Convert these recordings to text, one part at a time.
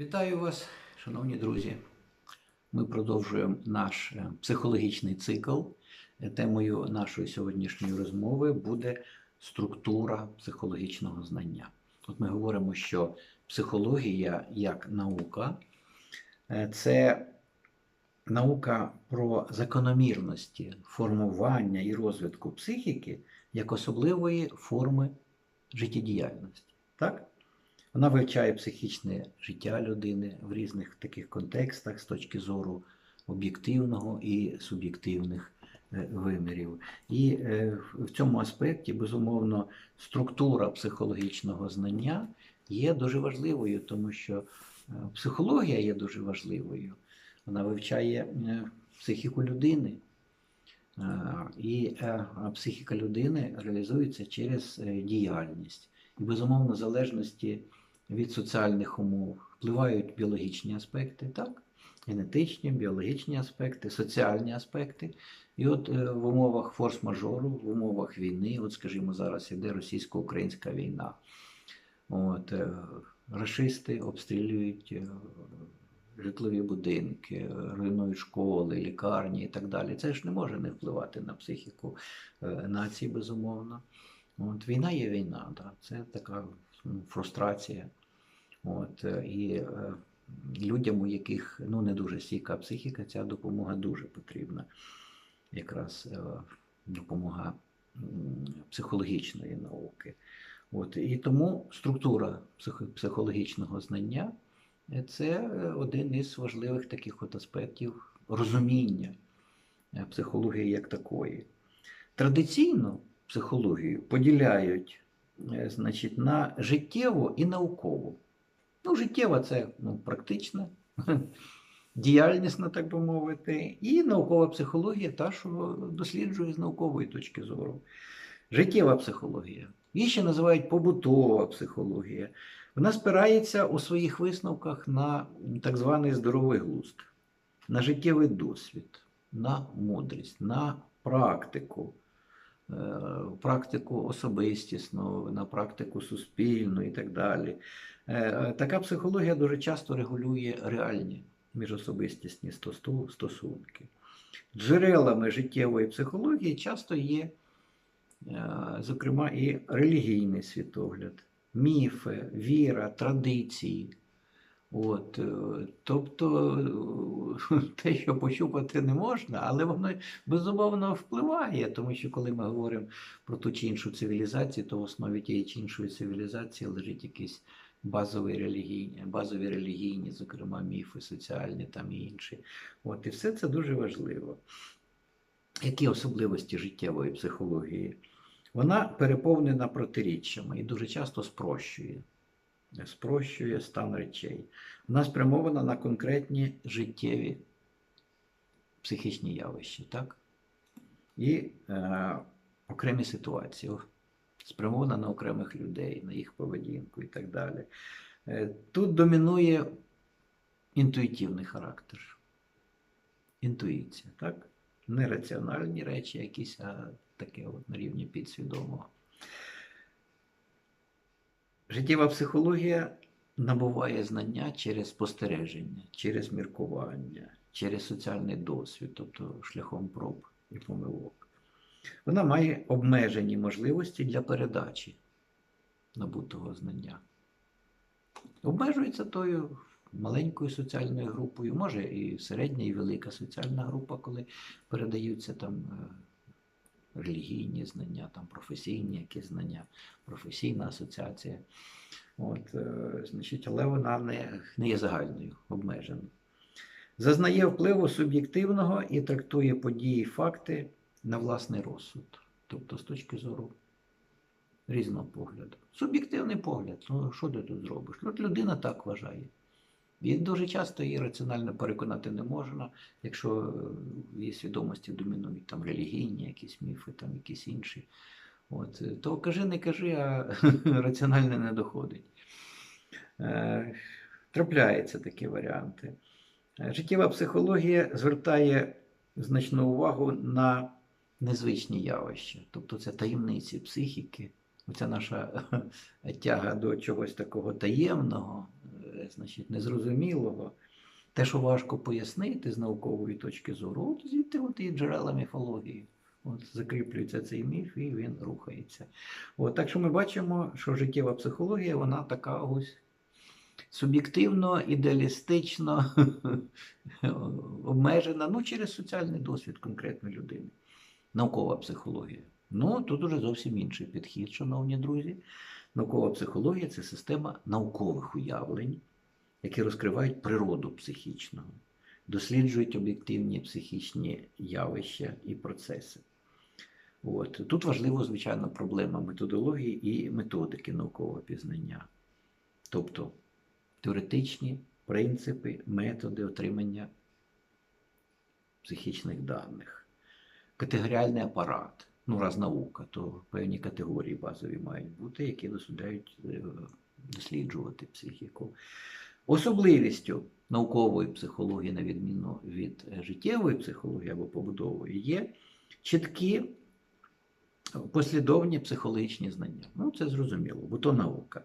Вітаю вас, шановні друзі. Ми продовжуємо наш е, психологічний цикл. Темою нашої сьогоднішньої розмови буде структура психологічного знання. От ми говоримо, що психологія як наука е, це наука про закономірності формування і розвитку психіки як особливої форми життєдіяльності. Так? Вона вивчає психічне життя людини в різних таких контекстах з точки зору об'єктивного і суб'єктивних е, вимірів. І е, в цьому аспекті, безумовно, структура психологічного знання є дуже важливою, тому що е, психологія є дуже важливою. Вона вивчає психіку людини. І психіка людини реалізується через діяльність. І, безумовно, залежності від соціальних умов впливають біологічні аспекти, так? Генетичні, біологічні аспекти, соціальні аспекти. І от е, в умовах форс-мажору, в умовах війни, от скажімо, зараз іде російсько-українська війна. От, е, рашисти обстрілюють е, житлові будинки, руйнують школи, лікарні і так далі. Це ж не може не впливати на психіку нації, безумовно. От, війна є війна, да. це така м, фрустрація. От, е, і е, людям, у яких ну, не дуже стійка психіка, ця допомога дуже потрібна. Якраз е, допомога психологічної науки. От, і тому структура психологічного знання це один із важливих таких от аспектів розуміння психології як такої. Традиційно психологію поділяють значить, на життєву і наукову. Ну, життєва це ну, практична, діяльнісна, так би мовити, і наукова психологія, та, що досліджує з наукової точки зору. Життєва психологія. Її ще називають побутова психологія. Вона спирається у своїх висновках на так званий здоровий глузд, на життєвий досвід, на мудрість, на практику, практику особистісну, на практику суспільну і так далі. Е, Така психологія дуже часто регулює реальні міжособистісні стосунки. Джерелами життєвої психології часто є, е, зокрема, і релігійний світогляд, міфи, віра, традиції. От, е, тобто е, те, що пощупати не можна, але воно безумовно впливає, тому що коли ми говоримо про ту чи іншу цивілізацію, то в основі тієї чи іншої цивілізації лежить якісь базові релігійні, базові релігійні, зокрема міфи, соціальні там і інші. От, і все це дуже важливо. Які особливості життєвої психології? Вона переповнена протиріччями і дуже часто спрощує. Спрощує стан речей. Вона спрямована на конкретні життєві психічні явища, так? І е, окремі ситуації, спрямована на окремих людей, на їх поведінку і так далі. Е, Тут домінує інтуїтивний характер. Інтуїція, так? Не раціональні речі якісь, а таке от на рівні підсвідомого. Життєва психологія набуває знання через спостереження, через міркування, через соціальний досвід, тобто шляхом проб і помилок. Вона має обмежені можливості для передачі набутого знання. Обмежується тою маленькою соціальною групою, може і середня, і велика соціальна група, коли передаються там е, релігійні знання, там професійні якісь знання, професійна асоціація. От, е, значить, але вона не, не є загальною, обмежена. Зазнає впливу суб'єктивного і трактує події, і факти на власний розсуд, тобто з точки зору різного погляду. Суб'єктивний погляд, ну що ти тут зробиш? Ну, От людина так вважає. І дуже часто її раціонально переконати не можна, якщо е, в її свідомості домінують там релігійні якісь міфи, там якісь інші. От, е, то кажи, не кажи, а раціонально не доходить. Е, Трапляються такі варіанти. Е, Життєва психологія звертає значну увагу на незвичні явища, тобто це таємниці психіки, оця наша тяга до чогось такого таємного, е, значить, незрозумілого, те, що важко пояснити з наукової точки зору, от звідти от і джерела міфології. От закріплюється цей міф і він рухається. От, так що ми бачимо, що життєва психологія, вона така ось суб'єктивно, ідеалістично обмежена ну, через соціальний досвід конкретної людини. Наукова психологія. Ну, тут уже зовсім інший підхід, шановні друзі. Наукова психологія це система наукових уявлень, які розкривають природу психічного, досліджують об'єктивні психічні явища і процеси. От. Тут важливо, звичайно, проблема методології і методики наукового пізнання. Тобто теоретичні принципи, методи отримання психічних даних, категоріальний апарат. Ну, раз наука, то певні категорії базові мають бути, які дозволяють е, досліджувати психіку. Особливістю наукової психології, на відміну від е, життєвої психології або побудової, є чіткі послідовні психологічні знання. Ну, це зрозуміло, бо то наука.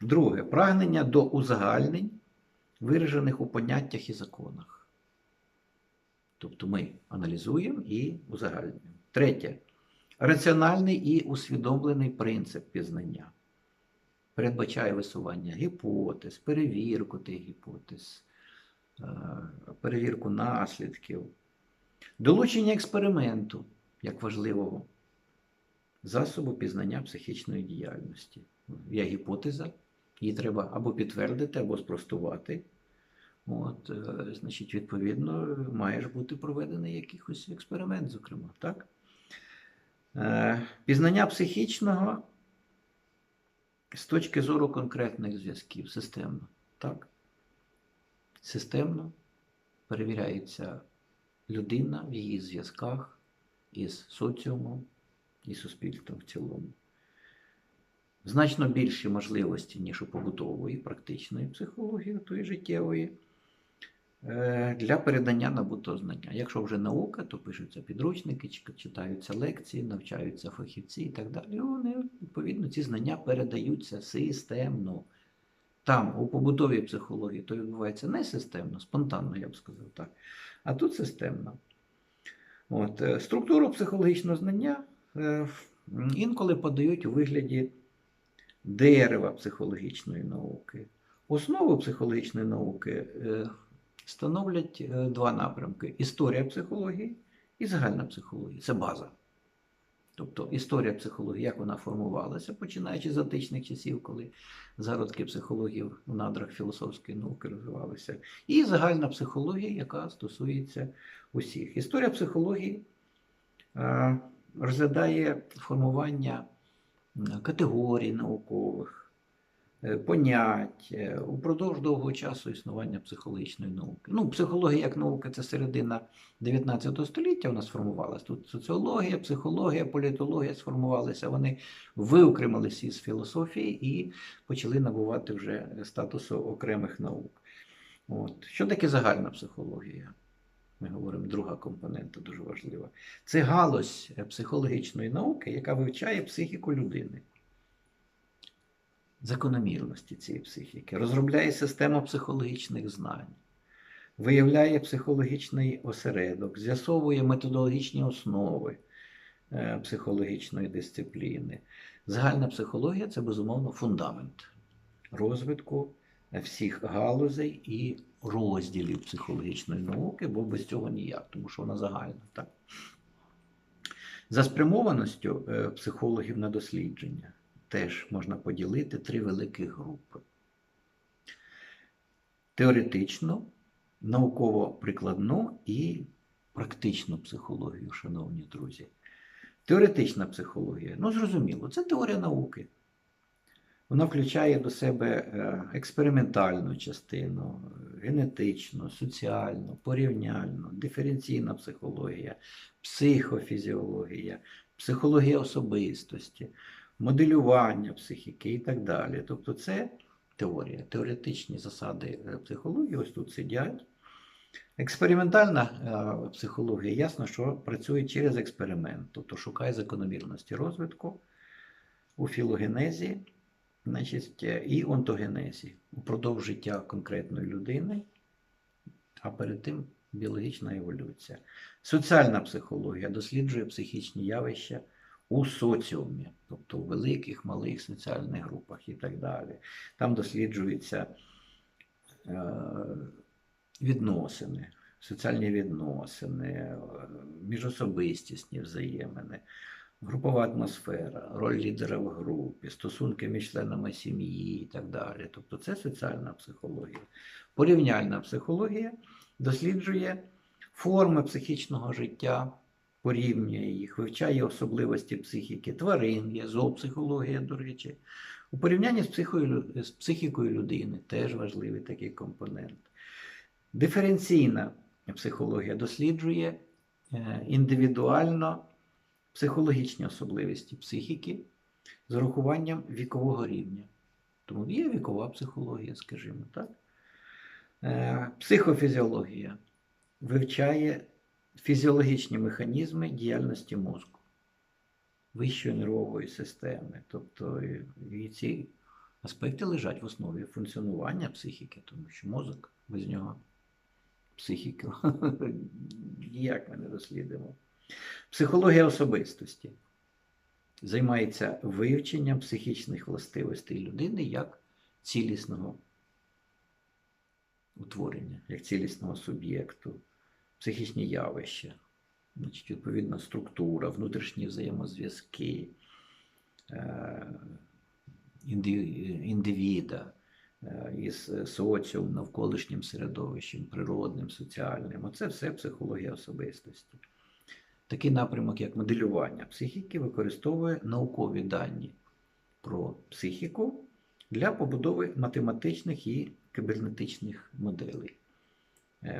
Друге, прагнення до узагальнень, виражених у поняттях і законах. Тобто ми аналізуємо і узагальнюємо. Третє. Раціональний і усвідомлений принцип пізнання. Передбачає висування гіпотез, перевірку тих гіпотез, е, перевірку наслідків, долучення експерименту як важливого засобу пізнання психічної діяльності. Є гіпотеза, її треба або підтвердити, або спростувати. От, е, значить, відповідно, має ж бути проведений якийсь експеримент, зокрема. так? Е, Пізнання психічного з точки зору конкретних зв'язків, системно. Так? Системно перевіряється людина в її зв'язках із соціумом і суспільством в цілому. Значно більші можливості, ніж у побутової, практичної психології, тої життєвої, для передання набутого знання. Якщо вже наука, то пишуться підручники, читаються лекції, навчаються фахівці і так далі. Вони, відповідно, ці знання передаються системно. Там, у побутовій психології, то відбувається не системно, спонтанно, я б сказав так. А тут системно. От, е, структуру психологічного знання е, інколи подають у вигляді дерева психологічної науки. Основу психологічної науки е, становлять е, два напрямки: історія психології і загальна психологія. Це база. Тобто історія психології, як вона формувалася, починаючи з античних часів, коли зародки психології в надрах філософської науки розвивалися, і загальна психологія, яка стосується усіх. Історія психології е, розглядає формування категорій наукових, понять е, упродовж довгого часу існування психологічної науки. Ну, психологія як наука це середина 19 століття нас сформувалася. Тут соціологія, психологія, політологія сформувалися. Вони виокремилися із філософії і почали набувати вже статусу окремих наук. От. Що таке загальна психологія? Ми говоримо, друга компонента дуже важлива. Це галузь психологічної науки, яка вивчає психіку людини. Закономірності цієї психіки, розробляє систему психологічних знань, виявляє психологічний осередок, з'ясовує методологічні основи е, психологічної дисципліни. Загальна психологія це безумовно фундамент розвитку всіх галузей і розділів психологічної науки, бо без цього ніяк, тому що вона загальна. Так? За спрямованістю е, психологів на дослідження теж можна поділити три великі групи. Теоретичну, науково-прикладну і практичну психологію, шановні друзі. Теоретична психологія, ну зрозуміло, це теорія науки. Вона включає до себе е, експериментальну частину, генетичну, соціальну, порівняльну, диференційна психологія, психофізіологія, психологія особистості, моделювання психіки і так далі. Тобто це теорія, теоретичні засади е, психології ось тут сидять. Експериментальна е, психологія, ясно, що працює через експеримент, тобто шукає закономірності розвитку у філогенезі значить, е, і онтогенезі упродовж життя конкретної людини, а перед тим біологічна еволюція. Соціальна психологія досліджує психічні явища у соціумі, тобто у великих, малих соціальних групах і так далі. Там досліджуються е, відносини, соціальні відносини, е, міжособистісні взаємини, групова атмосфера, роль лідера в групі, стосунки між членами сім'ї і так далі. Тобто це соціальна психологія. Порівняльна психологія досліджує форми психічного життя, порівнює їх, вивчає особливості психіки тварин, є зоопсихологія, до речі. У порівнянні з, психою, з психікою людини теж важливий такий компонент. Диференційна психологія досліджує е, індивідуально психологічні особливості психіки з урахуванням вікового рівня. Тому є вікова психологія, скажімо так. Е, Психофізіологія вивчає фізіологічні механізми діяльності мозку, вищої нервової системи. Тобто і- і ці аспекти лежать в основі функціонування психіки, тому що мозок без нього психіку ніяк ми не дослідимо. Психологія особистості займається вивченням психічних властивостей людини як цілісного утворення, як цілісного суб'єкту, психічні явища, значить, відповідна структура, внутрішні взаємозв'язки е, індивіда е, із соціум, навколишнім середовищем, природним, соціальним. Оце все психологія особистості. Такий напрямок, як моделювання психіки, використовує наукові дані про психіку для побудови математичних і кібернетичних моделей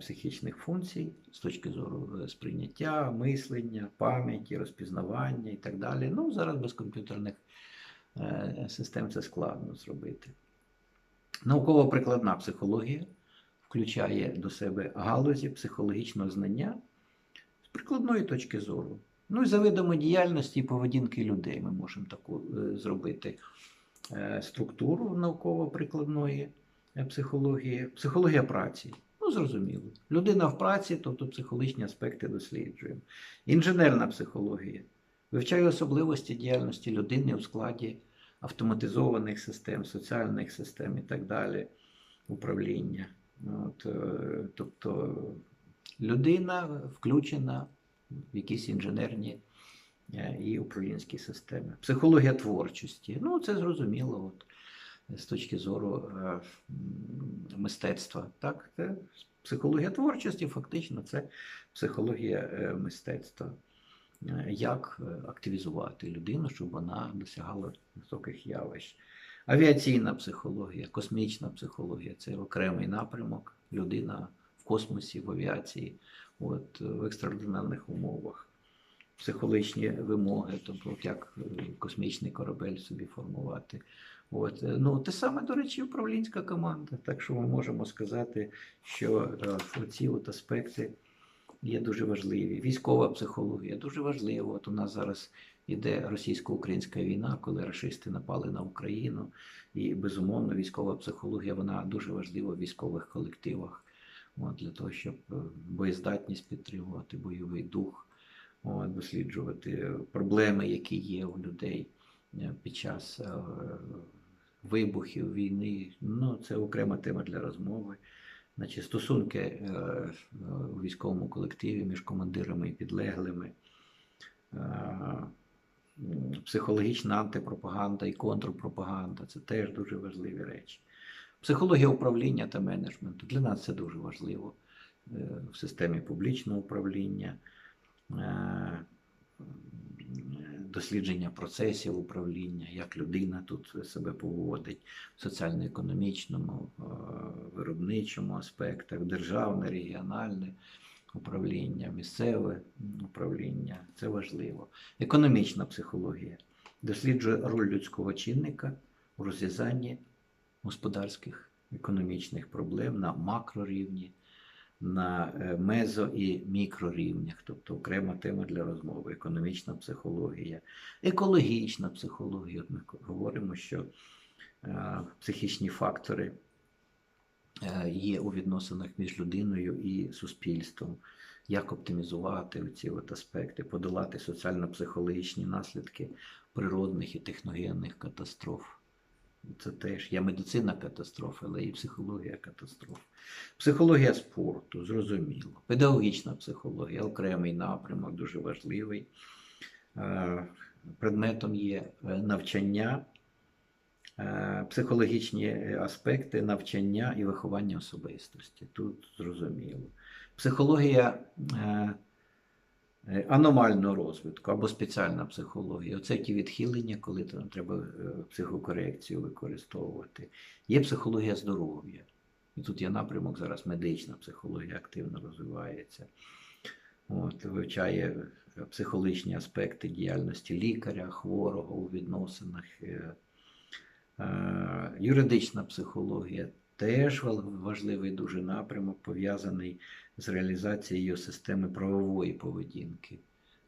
психічних функцій з точки зору е, сприйняття, мислення, пам'яті, розпізнавання і так далі. Ну, зараз без комп'ютерних е, систем це складно зробити. Науково-прикладна психологія включає до себе галузі психологічного знання з прикладної точки зору. Ну і за видами діяльності і поведінки людей ми можемо таку е, зробити е, структуру науково-прикладної е, психології, психологія праці. Ну, зрозуміло. Людина в праці, тобто психологічні аспекти досліджуємо. Інженерна психологія вивчає особливості діяльності людини у складі автоматизованих систем, соціальних систем і так далі, управління. От, е, тобто людина включена в якісь інженерні е, і управлінські системи. Психологія творчості. Ну, це зрозуміло. От, з точки зору е, мистецтва. Так? Це психологія творчості, фактично, це психологія е, мистецтва. Е, Як активізувати людину, щоб вона досягала високих явищ. Авіаційна психологія, космічна психологія це окремий напрямок. Людина в космосі, в авіації, от, в екстраординарних умовах. Психологічні вимоги, тобто як космічний корабель собі формувати. От. е, Ну, те саме, до речі, управлінська команда. Так що ми можемо сказати, що е, ці от аспекти є дуже важливі. Військова психологія дуже важлива. От у нас зараз іде російсько-українська війна, коли рашисти напали на Україну. І безумовно, військова психологія вона дуже важлива в військових колективах. От, для того, щоб е, боєздатність підтримувати, бойовий дух, от, досліджувати проблеми, які є у людей під час вибухів війни. Ну, це окрема тема для розмови. Значить, стосунки е, е, у військовому колективі між командирами і підлеглими, е, психологічна антипропаганда і контрпропаганда це теж дуже важливі речі. Психологія управління та менеджменту для нас це дуже важливо в системі публічного управління, дослідження процесів управління, як людина тут себе поводить в соціально-економічному, е, виробничому аспектах, державне, регіональне управління, місцеве управління це важливо. Економічна психологія досліджує роль людського чинника у розв'язанні господарських економічних проблем на макрорівні, на е, мезо і мікрорівнях, тобто окрема тема для розмови, економічна психологія, екологічна психологія. От ми говоримо, що е, психічні фактори е, є у відносинах між людиною і суспільством, як оптимізувати ці аспекти, подолати соціально-психологічні наслідки природних і техногенних катастроф. Це теж є медицина катастроф, але і психологія катастроф. Психологія спорту, зрозуміло. Педагогічна психологія, окремий напрямок, дуже важливий. Е, Предметом є е, навчання, е, психологічні аспекти навчання і виховання особистості. Тут зрозуміло. Психологія аномального розвитку або спеціальна психологія. Оце ті відхилення, коли там треба е, психокорекцію використовувати. Є психологія здоров'я. І тут є напрямок зараз медична психологія активно розвивається. От, вивчає е, психологічні аспекти діяльності лікаря, хворого у відносинах. е, е, Юридична психологія теж важливий дуже напрямок, пов'язаний з реалізацією системи правової поведінки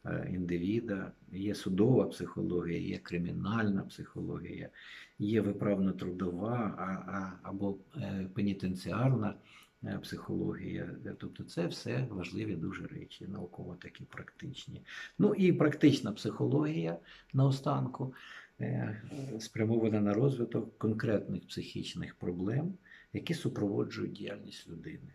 е, індивіда. Є судова психологія, є кримінальна психологія, є виправно-трудова а, а, або е, пенітенціарна е, психологія. Тобто це все важливі дуже речі, науково такі практичні. Ну і практична психологія наостанку спрямована на розвиток конкретних психічних проблем, які супроводжують діяльність людини.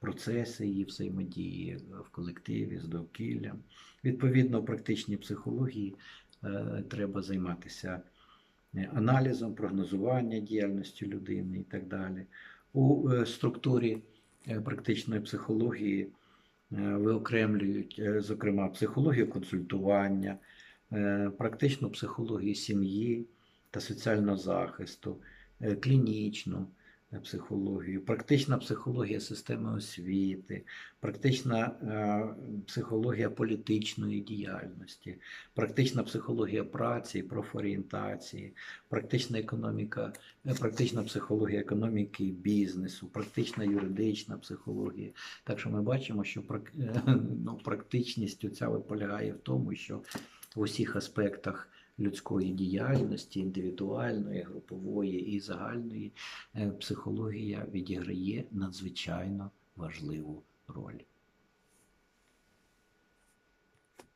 Процеси її взаємодії в колективі з довкіллям. Відповідно, в практичній психології е, треба займатися е, аналізом, прогнозування діяльності людини і так далі. У е, структурі е, практичної психології е, виокремлюють, е, зокрема, психологію консультування, е, практичну психологію сім'ї та соціального захисту, е, клінічну е, психологію, практична психологія системи освіти, практична е, психологія політичної діяльності, практична психологія праці профорієнтації, практична економіка, е, практична психологія економіки і бізнесу, практична юридична психологія. Так що ми бачимо, що е, ну, практичність ця полягає в тому, що в усіх аспектах людської діяльності, індивідуальної, групової і загальної, е, психологія відіграє надзвичайно важливу роль.